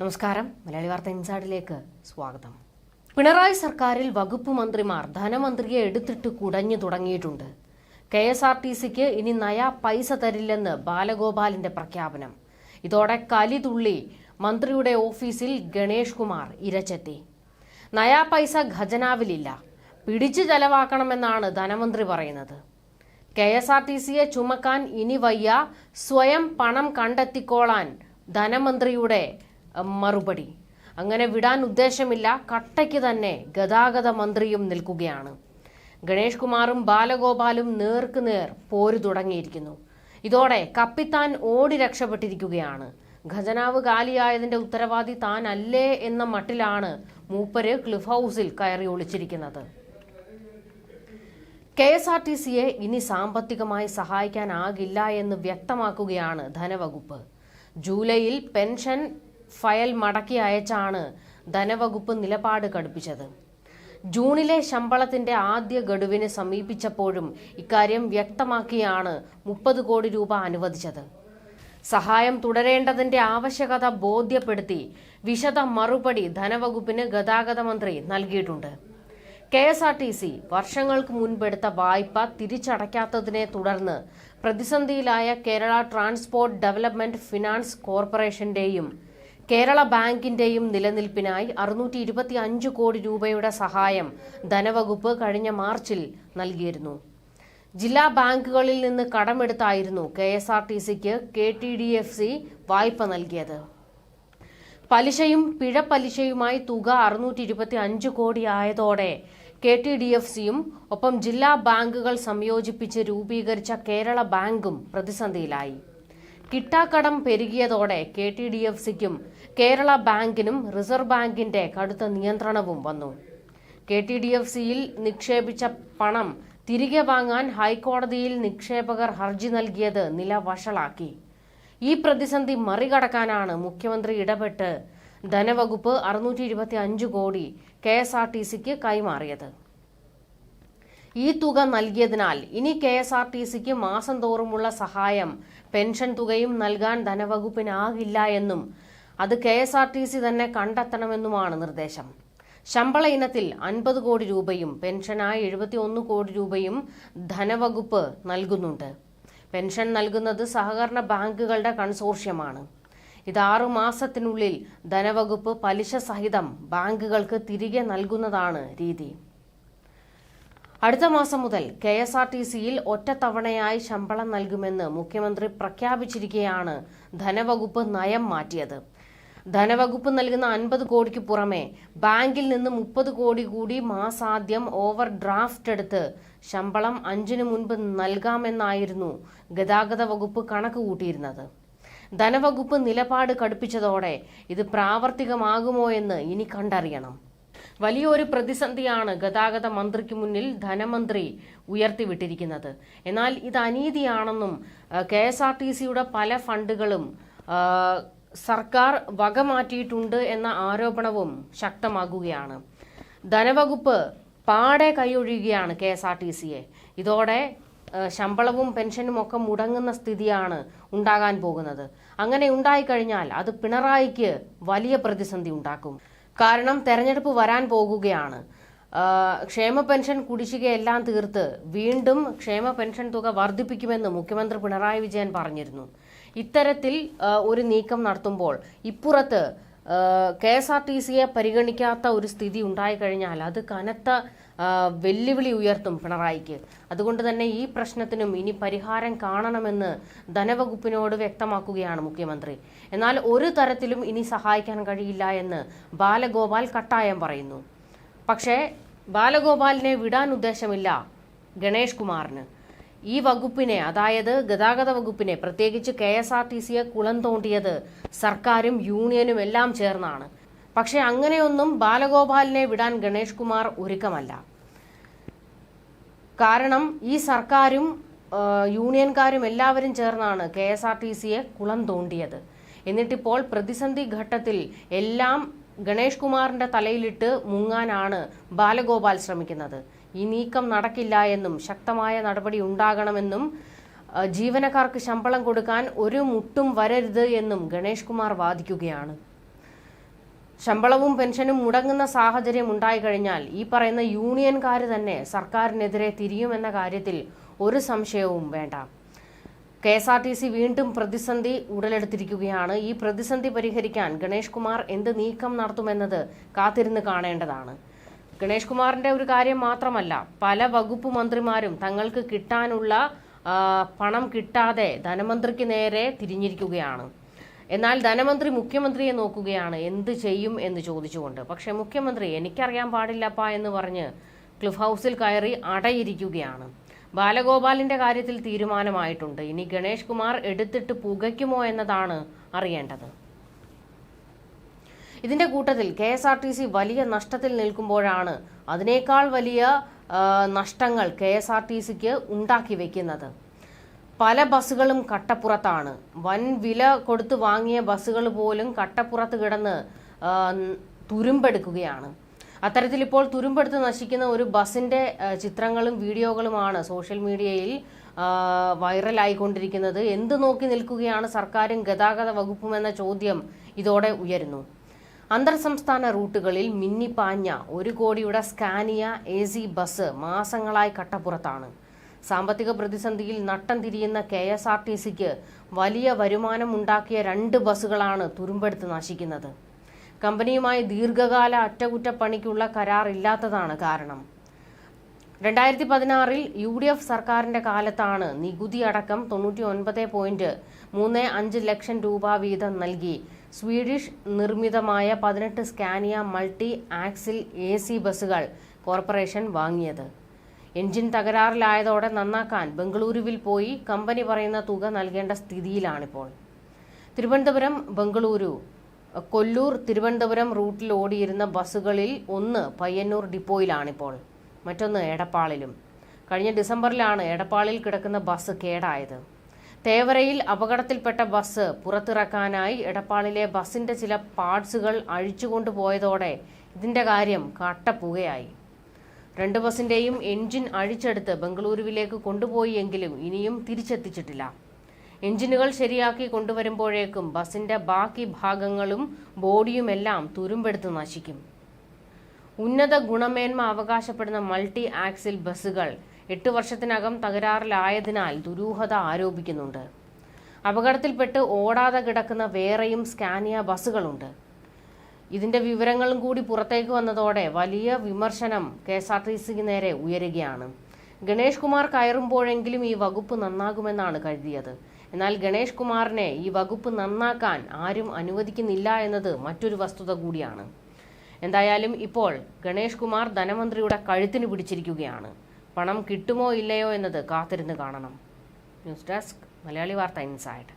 നമസ്കാരം. മലയാളി വാർത്ത ഇൻസൈഡിലേക്ക് സ്വാഗതം. പിണറായി സർക്കാരിൽ വകുപ്പ് മന്ത്രിമാർ ധനമന്ത്രിയെ എടുത്തിട്ട് കുടഞ്ഞു തുടങ്ങിയിട്ടുണ്ട്. കെ എസ് ആർ ടി സിക്ക് ഇനി നയ പൈസ തരില്ലെന്ന് ബാലഗോപാലിന്റെ പ്രഖ്യാപനം. ഇതോടെ കലിതുള്ളി മന്ത്രിയുടെ ഓഫീസിൽ ഗണേഷ് കുമാർ ഇരച്ചെത്തി. നയാ പൈസ ഖജനാവിലില്ല. പിടിച്ചു ചെലവാക്കണമെന്നാണ് ധനമന്ത്രി പറയുന്നത്. കെ എസ് ആർ ടി സിയെ ചുമക്കാൻ ഇനി വയ്യ. സ്വയം പണം കണ്ടെത്തിക്കോളാൻ ധനമന്ത്രിയുടെ മറുപടി. അങ്ങനെ വിടാൻ ഉദ്ദേശമില്ല കട്ടയ്ക്ക് തന്നെ ഗതാഗത മന്ത്രിയും നിൽക്കുകയാണ്. ഗണേഷ് കുമാറും ബാലഗോപാലും നേർക്ക് നേർ പോരു തുടങ്ങിയിരിക്കുന്നു. ഇതോടെ കപ്പിത്താൻ ഓടി രക്ഷപ്പെട്ടിരിക്കുകയാണ്. ഖജനാവ് കാലിയായതിന്റെ ഉത്തരവാദി താനല്ലേ എന്ന മട്ടിലാണ് മൂപ്പര് ക്ലിഫ് ഹൗസിൽ കയറി ഒളിച്ചിരിക്കുന്നത്. കെ എസ് ആർ ടി സിയെ ഇനി സാമ്പത്തികമായി സഹായിക്കാനാകില്ല എന്ന് വ്യക്തമാക്കുകയാണ് ധനവകുപ്പ്. ജൂലൈയിൽ പെൻഷൻ ഫയൽ മടക്കി അയച്ചാണ് ധനവകുപ്പ് നിലപാട് കടുപ്പിച്ചത്. ജൂണിലെ ശമ്പളത്തിന്റെ ആദ്യ ഗഡുവിന് സമീപിച്ചപ്പോഴും ഇക്കാര്യം വ്യക്തമാക്കിയാണ് മുപ്പത് കോടി രൂപ അനുവദിച്ചത്. സഹായം തുടരേണ്ടതിന്റെ ആവശ്യകത ബോധ്യപ്പെടുത്തി വിശദ മറുപടി ധനവകുപ്പിന് ഗതാഗത മന്ത്രി നൽകിയിട്ടുണ്ട്. K S R T C വർഷങ്ങൾക്ക് മുൻപെടുത്ത വായ്പ തിരിച്ചടയ്ക്കാത്തതിനെ തുടർന്ന് പ്രതിസന്ധിയിലായ കേരള ട്രാൻസ്പോർട്ട് ഡെവലപ്മെന്റ് ഫിനാൻസ് കോർപ്പറേഷന്റെയും കേരള ബാങ്കിന്റെയും നിലനിൽപ്പിനായി അറുന്നൂറ്റി ഇരുപത്തി അഞ്ച് കോടി രൂപയുടെ സഹായം ധനവകുപ്പ് കഴിഞ്ഞ മാർച്ചിൽ നൽകിയിരുന്നു. ജില്ലാ ബാങ്കുകളിൽ നിന്ന് കടമെടുത്തായിരുന്നു കെ എസ് ആർ ടി സിക്ക് K T D F C വായ്പ നൽകിയത്. പലിശയും പിഴപ്പലിശയുമായി തുക അറുന്നൂറ്റി ഇരുപത്തി അഞ്ച് കോടി ആയതോടെ കെ ടി ഡി എഫ് സിയും ഒപ്പം ജില്ലാ ബാങ്കുകൾ സംയോജിപ്പിച്ച് രൂപീകരിച്ച കേരള ബാങ്കും പ്രതിസന്ധിയിലായി. കിട്ടാക്കടം പെരുകിയതോടെ കെ ടി ഡി എഫ് സിക്കും കേരള ബാങ്കിനും റിസർവ് ബാങ്കിന്റെ കടുത്ത നിയന്ത്രണവും വന്നു. കെ ടി ഡി എഫ് സിയിൽ നിക്ഷേപിച്ച പണം തിരികെ വാങ്ങാൻ ഹൈക്കോടതിയിൽ നിക്ഷേപകർ ഹർജി നൽകിയത് നില വഷളാക്കി. ഈ പ്രതിസന്ധി മറികടക്കാനാണ് മുഖ്യമന്ത്രി ഇടപെട്ട് ധനവകുപ്പ് അറുന്നൂറ്റി കോടി കെ കൈമാറിയത്. ഈ തുക നൽകിയതിനാൽ ഇനി കെ എസ് ആർ ടി സിക്ക് മാസം തോറുമുള്ള സഹായം പെൻഷൻ തുകയും നൽകാൻ ധനവകുപ്പിനാകില്ല എന്നും അത് K S R T C തന്നെ കണ്ടെത്തണമെന്നുമാണ് നിർദ്ദേശം. ശമ്പള ഇനത്തിൽ അൻപത് കോടി രൂപയും പെൻഷനായി എഴുപത്തി ഒന്ന് കോടി രൂപയും ധനവകുപ്പ് നൽകുന്നുണ്ട്. പെൻഷൻ നൽകുന്നത് സഹകരണ ബാങ്കുകളുടെ കൺസോർഷ്യമാണ്. ഇത് ആറു മാസത്തിനുള്ളിൽ ധനവകുപ്പ് പലിശ സഹിതം ബാങ്കുകൾക്ക് തിരികെ നൽകുന്നതാണ് രീതി. അടുത്ത മാസം മുതൽ കെ എസ് ആർ ടി സിയിൽ ഒറ്റത്തവണയായി ശമ്പളം നൽകുമെന്ന് മുഖ്യമന്ത്രി പ്രഖ്യാപിച്ചിരിക്കെയാണ് ധനവകുപ്പ് നയം മാറ്റിയത്. ധനവകുപ്പ് നൽകുന്ന അൻപത് കോടിക്ക് പുറമെ ബാങ്കിൽ നിന്ന് മുപ്പത് കോടി കൂടി മാസാദ്യം ഓവർ ഡ്രാഫ്റ്റ് എടുത്ത് ശമ്പളം അഞ്ചിനു മുൻപ് നൽകാമെന്നായിരുന്നു ഗതാഗത വകുപ്പ് കണക്ക് കൂട്ടിയിരുന്നത്. ധനവകുപ്പ് നിലപാട് കടുപ്പിച്ചതോടെ ഇത് പ്രാവർത്തികമാകുമോ എന്ന് ഇനി കണ്ടറിയണം. വലിയൊരു പ്രതിസന്ധിയാണ് ഗതാഗത മന്ത്രിക്ക് മുന്നിൽ ധനമന്ത്രി ഉയർത്തിവിട്ടിരിക്കുന്നത്. എന്നാൽ ഇത് അനീതിയാണെന്നും കെ എസ് ആർ ടി സിയുടെ പല ഫണ്ടുകളും സർക്കാർ വകമാറ്റിയിട്ടുണ്ട് എന്ന ആരോപണവും ശക്തമാകുകയാണ്. ധനവകുപ്പ് പാടെ കൈയൊഴിയുകയാണ് കെ എസ് ആർ ടി സിയെ. ഇതോടെ ശമ്പളവും പെൻഷനും ഒക്കെ മുടങ്ങുന്ന സ്ഥിതിയാണ് ഉണ്ടാകാൻ പോകുന്നത്. അങ്ങനെ ഉണ്ടായിക്കഴിഞ്ഞാൽ അത് പിണറായിക്ക് വലിയ പ്രതിസന്ധി ഉണ്ടാക്കും. കാരണം തെരഞ്ഞെടുപ്പ് വരാൻ പോകുകയാണ്. ക്ഷേമ പെൻഷൻ കുടിശ്ശികയെല്ലാം തീർത്ത് വീണ്ടും ക്ഷേമ പെൻഷൻ തുക വർദ്ധിപ്പിക്കുമെന്ന് മുഖ്യമന്ത്രി പിണറായി വിജയൻ പറഞ്ഞിരുന്നു. ഇത്തരത്തിൽ ഒരു നീക്കം നടത്തുമ്പോൾ ഇപ്പുറത്ത് കെ എസ് ആർ ടി സിയെ പരിഗണിക്കാത്ത ഒരു സ്ഥിതി ഉണ്ടായിക്കഴിഞ്ഞാൽ അത് കനത്ത വെല്ലുവിളി ഉയർത്തും പിണറായിക്ക്. അതുകൊണ്ട് തന്നെ ഈ പ്രശ്നത്തിനും ഇനി പരിഹാരം കാണണമെന്ന് ധനവകുപ്പിനോട് വ്യക്തമാക്കുകയാണ് മുഖ്യമന്ത്രി. എന്നാൽ ഒരു തരത്തിലും ഇനി സഹായിക്കാൻ കഴിയില്ല എന്ന് ബാലഗോപാൽ കട്ടായം പറയുന്നു. പക്ഷേ ബാലഗോപാലിനെ വിടാൻ ഉദ്ദേശമില്ല ഗണേഷ് കുമാറിന്. ഈ വകുപ്പിനെ അതായത് ഗതാഗത വകുപ്പിനെ പ്രത്യേകിച്ച് കെ എസ് ആർ ടി സിയെ കുളം തോണ്ടിയത് സർക്കാരും യൂണിയനും എല്ലാം ചേർന്നാണ്. പക്ഷെ അങ്ങനെയൊന്നും ബാലഗോപാലിനെ വിടാൻ ഗണേഷ് കുമാർ ഒരുക്കമല്ല. കാരണം ഈ സർക്കാരും യൂണിയൻകാരും എല്ലാവരും ചേർന്നാണ് കെ എസ് ആർ ടി സിയെ കുളം തോണ്ടിയത്. എന്നിട്ടിപ്പോൾ പ്രതിസന്ധി ഘട്ടത്തിൽ എല്ലാം ഗണേഷ് കുമാറിന്റെ തലയിലിട്ട് മുങ്ങാനാണ് ബാലഗോപാൽ ശ്രമിക്കുന്നത്. ഈ നീക്കം നടക്കില്ല എന്നും ശക്തമായ നടപടി ഉണ്ടാകണമെന്നും ജീവനക്കാർക്ക് ശമ്പളം കൊടുക്കാൻ ഒരു മുട്ടും വരരുത് എന്നും ഗണേഷ് കുമാർ വാദിക്കുകയാണ്. ശമ്പളവും പെൻഷനും മുടങ്ങുന്ന സാഹചര്യം ഉണ്ടായി കഴിഞ്ഞാൽ ഈ പറയുന്ന യൂണിയൻകാർ തന്നെ സർക്കാരിനെതിരെ തിരിയുമെന്ന കാര്യത്തിൽ ഒരു സംശയവും വേണ്ട. K S R T C വീണ്ടും പ്രതിസന്ധി ഉടലെടുത്തിരിക്കുകയാണ്. ഈ പ്രതിസന്ധി പരിഹരിക്കാൻ ഗണേഷ് കുമാർ എന്ത് നീക്കം നടത്തുമെന്നത് കാത്തിരുന്ന് കാണേണ്ടതാണ്. ഗണേഷ് കുമാറിന്റെ ഒരു കാര്യം മാത്രമല്ല പല വകുപ്പ് മന്ത്രിമാരും തങ്ങൾക്ക് കിട്ടാനുള്ള പണം കിട്ടാതെ ധനമന്ത്രിക്ക് നേരെ തിരിഞ്ഞിരിക്കുകയാണ്. എന്നാൽ ധനമന്ത്രി മുഖ്യമന്ത്രിയെ നോക്കുകയാണ് എന്ത് ചെയ്യും എന്ന് ചോദിച്ചുകൊണ്ട്. പക്ഷേ മുഖ്യമന്ത്രി എനിക്കറിയാൻ പാടില്ലപ്പ എന്ന് പറഞ്ഞ് ക്ലിഫ് ഹൗസിൽ കയറി അടയിരിക്കുകയാണ്. ബാലഗോപാലിന്റെ കാര്യത്തിൽ തീരുമാനമായിട്ടുണ്ട്. ഇനി ഗണേഷ് കുമാർ എടുത്തിട്ട് പുകയ്ക്കുമോ എന്നതാണ് അറിയേണ്ടത്. ഇതിന്റെ കൂട്ടത്തിൽ K S R T C വലിയ നഷ്ടത്തിൽ നിൽക്കുമ്പോഴാണ് അതിനേക്കാൾ വലിയ നഷ്ടങ്ങൾ കെ എസ് ആർ ടി സിക്ക് ഉണ്ടാക്കി വെക്കുന്നത്. പല ബസ്സുകളും കട്ടപ്പുറത്താണ്. വൻ വില കൊടുത്ത് വാങ്ങിയ ബസ്സുകൾ പോലും കട്ടപ്പുറത്ത് കിടന്ന് തുരുമ്പെടുക്കുകയാണ്. അത്തരത്തിൽ ഇപ്പോൾ തുരുമ്പെടുത്ത് നശിക്കുന്ന ഒരു ബസ്സിന്റെ ചിത്രങ്ങളും വീഡിയോകളുമാണ് സോഷ്യൽ മീഡിയയിൽ വൈറലായിക്കൊണ്ടിരിക്കുന്നത്. എന്ത് നോക്കി നിൽക്കുകയാണ് സർക്കാരും ഗതാഗത വകുപ്പും എന്ന ചോദ്യം ഇതോടെ ഉയരുന്നു. അന്തർ സംസ്ഥാന റൂട്ടുകളിൽ മിന്നിപ്പാഞ്ഞ ഒരു കോടിയുടെ സ്കാനിയ എ സി ബസ് മാസങ്ങളായി കട്ടപ്പുറത്താണ്. സാമ്പത്തിക പ്രതിസന്ധിയിൽ നട്ടം തിരിയുന്ന കെ എസ് ആർ ടി സിക്ക് വലിയ വരുമാനം ഉണ്ടാക്കിയ രണ്ട് ബസ്സുകളാണ് തുരുമ്പെടുത്ത് നശിക്കുന്നത്. കമ്പനിയുമായി ദീർഘകാല അറ്റകുറ്റപ്പണിക്കുള്ള കരാർ ഇല്ലാത്തതാണ് കാരണം. രണ്ടായിരത്തി പതിനാറിൽ യു ഡി എഫ് സർക്കാരിന്റെ കാലത്താണ് നികുതി അടക്കം തൊണ്ണൂറ്റി ഒൻപത് പോയിന്റ് മൂന്ന് അഞ്ച് ലക്ഷം രൂപ വീതം നൽകി. സ്വീഡിഷ് നിർമ്മിതമായ പതിനെട്ട് Scania multi axle A C ബസ്സുകൾ കോർപ്പറേഷൻ വാങ്ങിയത്. എഞ്ചിൻ തകരാറിലായതോടെ നന്നാക്കാൻ ബംഗളൂരുവിൽ പോയി കമ്പനി പറയുന്ന തുക നൽകേണ്ട സ്ഥിതിയിലാണിപ്പോൾ. തിരുവനന്തപുരം ബംഗളൂരു കൊല്ലൂർ തിരുവനന്തപുരം റൂട്ടിൽ ഓടിയിരുന്ന ബസ്സുകളിൽ ഒന്ന് പയ്യന്നൂർ ഡിപ്പോയിലാണിപ്പോൾ. മറ്റൊന്ന് എടപ്പാളിലും. കഴിഞ്ഞ ഡിസംബറിലാണ് എടപ്പാളിൽ കിടക്കുന്ന ബസ് കേടായത്. തേവരയിൽ അപകടത്തിൽപ്പെട്ട ബസ് പുറത്തിറക്കാനായി എടപ്പാളിലെ ബസിന്റെ ചില പാർട്സുകൾ അഴിച്ചുകൊണ്ടുപോയതോടെ ഇതിന്റെ കാര്യം കട്ടപ്പുകയായി. രണ്ട് ബസിന്റെയും എഞ്ചിൻ അഴിച്ചെടുത്ത് ബംഗളൂരുവിലേക്ക് കൊണ്ടുപോയി എങ്കിലും ഇനിയും തിരിച്ചെത്തിച്ചിട്ടില്ല. എഞ്ചിനുകൾ ശരിയാക്കി കൊണ്ടുവരുമ്പോഴേക്കും ബസിന്റെ ബാക്കി ഭാഗങ്ങളും ബോഡിയുമെല്ലാം തുരുമ്പെടുത്ത് നശിക്കും. ഉന്നത ഗുണമേന്മ അവകാശപ്പെടുന്ന മൾട്ടി ആക്സിൽ ബസ്സുകൾ എട്ട് വർഷത്തിനകം തകരാറിലായതിനാൽ ദുരൂഹത ആരോപിക്കുന്നുണ്ട്. അപകടത്തിൽപ്പെട്ട് ഓടാതെ കിടക്കുന്ന വേറെയും സ്കാനിയ ബസ്സുകളുണ്ട്. ഇതിന്റെ വിവരങ്ങളും കൂടി പുറത്തേക്ക് വന്നതോടെ വലിയ വിമർശനം കെ എസ് ആർ ടി സിക്ക് നേരെ ഉയരുകയാണ്. ഗണേഷ് കുമാർ കയറുമ്പോഴെങ്കിലും ഈ വകുപ്പ് നന്നാകുമെന്നാണ് കരുതിയത്. എന്നാൽ ഗണേഷ് കുമാറിനെ ഈ വകുപ്പ് നന്നാക്കാൻ ആരും അനുവദിക്കുന്നില്ല എന്നത് മറ്റൊരു വസ്തുത കൂടിയാണ്. എന്തായാലും ഇപ്പോൾ ഗണേഷ് കുമാർ ധനമന്ത്രിയുടെ കഴുത്തിന് പിടിച്ചിരിക്കുകയാണ്. പണം കിട്ടുമോ ഇല്ലയോ എന്നത് കാത്തിരുന്ന് കാണണം. ന്യൂസ് ഡെസ്ക് മലയാളി വാർത്ത ഇൻസൈഡ്.